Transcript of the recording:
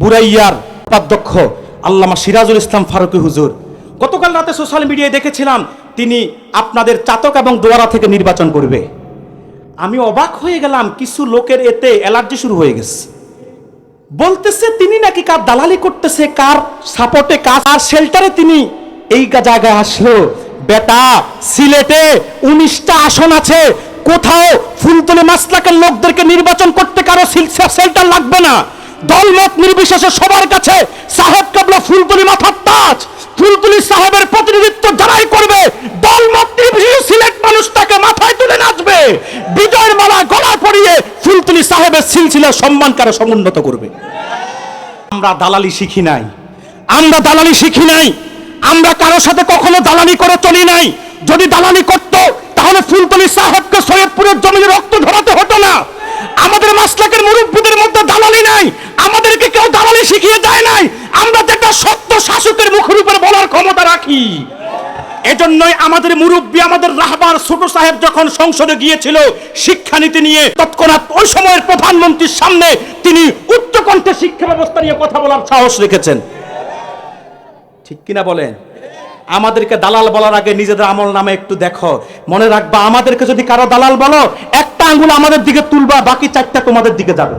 বুরাইয়ার উপাধ্যক্ষ আল্লামা সিরাজুল ইসলাম ফারুকি হুজুর। গতকাল রাতে সোশ্যাল মিডিয়ায় দেখেছিলাম, তিনি আপনাদের চাতক এবং দোয়ারা থেকে নির্বাচন করবে। আমি অবাক হয়ে গেলাম, কিছু লোকের এতে অ্যালার্জি শুরু হয়ে গেছে। বলতেছে, তিনি নাকি কার দালালি করতেছে, কার সাপোর্টে কার শেল্টারে তিনি এই জায়গায় আসলো। বেটা, সিলেটে উনিশটা আসন আছে, কোথাও ফুলতলি মাসলাকের লোকদেরকে নির্বাচন করতে কারও শেল্টার লাগবে না। দলমত নির্বিশেষে সবার কাছে সাহেব কাবলা ফুলতলি মাথার তাজ। ফুলতলি সাহেবের প্রতিনিধিত্ব যারাই করবে, দলমত নির্বিশেষে সিলেট মানুষ তাকে মাথায় তুলে নাচবে। বিজয়ের মালা গলা পরিয়ে ফুলতলি সাহেবের সিলসিলা সম্মান কারও সমুন্নত করবে। আমরা দালালি শিখি নাই। আমরা দালালি শিখি নাই। আমরা কারোর সাথে কখনো দালালি করে চলি নাই। যদি দালালি করত ক্ষমতা রাখি। এজন্যই আমাদের মুরব্বী, আমাদের রাহবার ছোট সাহেব যখন সংসদে গিয়েছিল শিক্ষানীতি নিয়ে, তৎক্ষণাৎ ওই সময়ের প্রধানমন্ত্রীর সামনে তিনি উচ্চকণ্ঠে শিক্ষা ব্যবস্থা নিয়ে কথা বলার সাহস রেখেছেন। ঠিক কিনা বলেন? আমাদেরকে দালাল বলার আগে নিজেদের আমল নামে একটু দেখো। মনে রাখবা, আমাদেরকে যদি কারও দালাল বলো, একটা আঙ্গুল আমাদের দিকে তুলবা, বাকি চারটা তোমাদের দিকে যাবে।